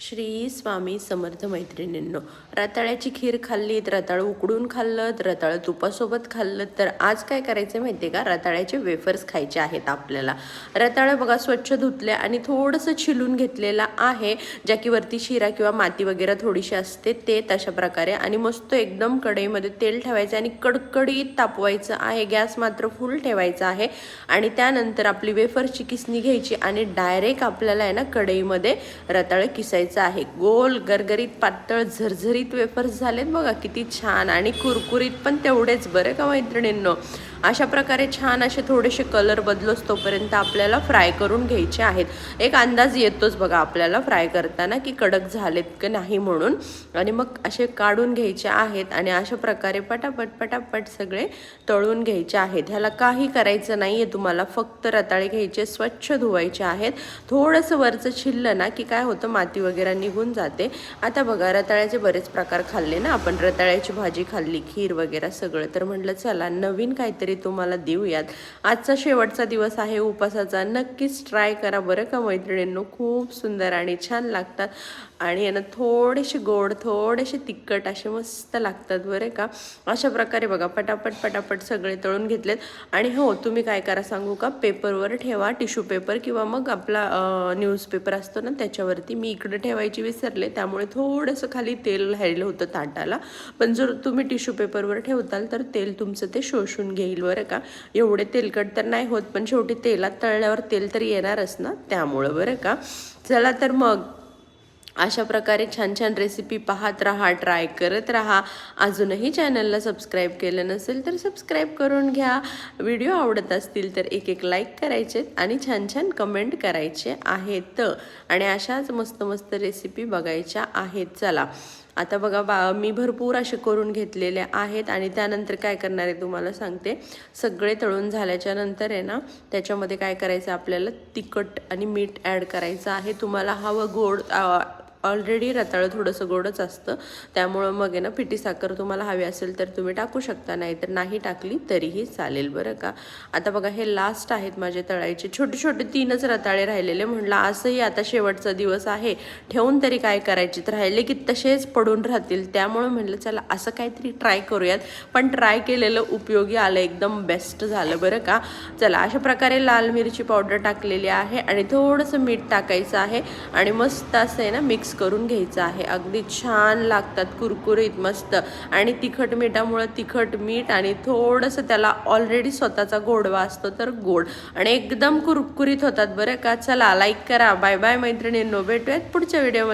श्री स्वामी समर्थ मैत्रिणींनो रताळ्याची खीर खाल्लीत रताळं उकडून खाल्लं रताळं तुपासोबत खाल्लं तर आज काय करायचं माहिती आहे का? रताळ्याचे वेफर्स खायचे आहेत आपल्याला. रताळं बघा स्वच्छ धुतले आणि थोडंसं छिलून घेतलेलं आहे ज्या की वरती शिरा किंवा माती वगैरे थोडीशी असते ते तशा प्रकारे आणि मस्त एकदम कढईमध्ये तेल ठेवायचं आणि कडकडीत तापवायचं आहे. गॅस मात्र फुल ठेवायचा आहे आणि त्यानंतर आपली वेफरची किसणी घ्यायची आणि डायरेक्ट आपल्याला आहे ना कढईमध्ये रताळं किसायचं आहे. गोल गरगरीत पातळ झरझरीत वेफर्स झालेत बघा किती छान. आणि कुरकुरीत पण तेवढेच बरं का मैत्रिणींनो? अशा प्रकारे छान असे थोडेसे कलर बदलोच तोपर्यंत आपल्याला फ्राय करून घ्यायचे आहेत. एक अंदाज येतोच बघा आपल्याला फ्राय करताना की कडक झालेत की नाही म्हणून. आणि मग असे काढून घ्यायचे आहेत आणि अशा प्रकारे पटापट पटापट सगळे तळून घ्यायचे आहेत. ह्याला काही करायचं नाही आहे तुम्हाला फक्त रताळे घ्यायचे स्वच्छ धुवायचे आहेत. थोडंसं वरचं छिल्लं ना की काय होतं माती वगैरे निघून जाते. आता बघा रताळ्याचे बरेच प्रकार खाल्ले ना आपण. रताळ्याची भाजी खाल्ली खीर वगैरे सगळं. तर म्हटलं चला नवीन काहीतरी तुम्हाला देऊयात. आजचा शेवटचा दिवस आहे उपासाचा. नक्कीच ट्राय करा बरं का मैत्रिणींनो? खूप सुंदर आणि छान लागतात. आणि यांना थोडेसे गोड थोडेसे तिखट असे मस्त लागतात बरं का? अशा प्रकारे बघा पटापट पटापट सगळे तळून घेतलेत. आणि हो तुम्ही काय करा सांगू का? पेपरवर ठेवा टिश्यू पेपर किंवा मग आपला न्यूजपेपर असतो ना त्याच्यावरती मी इकडे ठेवायची विसरले. त्यामुळे थोडंसं खाली तेल राहिलं होतं ताटाला. पण जर तुम्ही टिश्यू पेपरवर ठेवताल तर तेल तुमचं ते शोषून घेईल. बरं का? एवढे तेलकट तर नाही होत पण शेवटी तेलात तळल्यावर तेल तर येणारच ना त्यामुळं बरं का? चला तर मग अशा प्रकारे छान छान रेसिपी पाहत राहा ट्राय करत राहा. अजूनही चॅनलला सबस्क्राईब केलं नसेल तर सबस्क्राईब करून घ्या. व्हिडिओ आवडत असतील तर एक एक लाईक करायचे आणि छान छान कमेंट करायचे आहेत. आणि अशाच मस्त मस्त रेसिपी बघायच्या आहेत. चला. आता बघा बा मी भरपूर असे करून घेतलेले आहेत आणि त्यानंतर काय करणार आहे तुम्हाला सांगते. सगळे तळून झाल्याच्यानंतर आहे ना त्याच्यामध्ये काय करायचं आपल्याला? तिखट आणि मीठ ॲड करायचं आहे. तुम्हाला हवं गोड ऑलरेडी रताळं थोडंसं गोडच असतं. त्यामुळं मग आहे ना पिठी साखर तुम्हाला हवी असेल तर तुम्ही टाकू शकता नाही तर नाही टाकली तरीही चालेल बरं का. आता बघा हे लास्ट आहेत माझे तळायचे छोटे छोटे तीनच रताळे राहिलेले. म्हणलं असंही आता शेवटचा दिवस आहे. ठेवून तरी काय करायचे? तर राहिले की तसेच पडून राहतील. त्यामुळं म्हटलं चला असं काहीतरी ट्राय करूयात. पण ट्राय केलेलं उपयोगी आलं एकदम बेस्ट झालं बरं का. चला अशा प्रकारे लाल मिरची पावडर टाकलेली आहे. आणि थोडंसं मीठ टाकायचं आहे. आणि मस्त असं आहे ना मिक्स करून घ्यायचं आहे. अगदी छान लागतात कुरकुरीत मस्त. आणि तिखट मिठामुळं तिखट मीठ आणि थोडंसं त्याला ऑलरेडी स्वतःचा गोडवा असतो तर गोड. आणि एकदम कुरकुरीत होतात बरं का. चला लाईक करा. बाय बाय मैत्रिणींनो. भेटूयात पुढच्या व्हिडिओमध्ये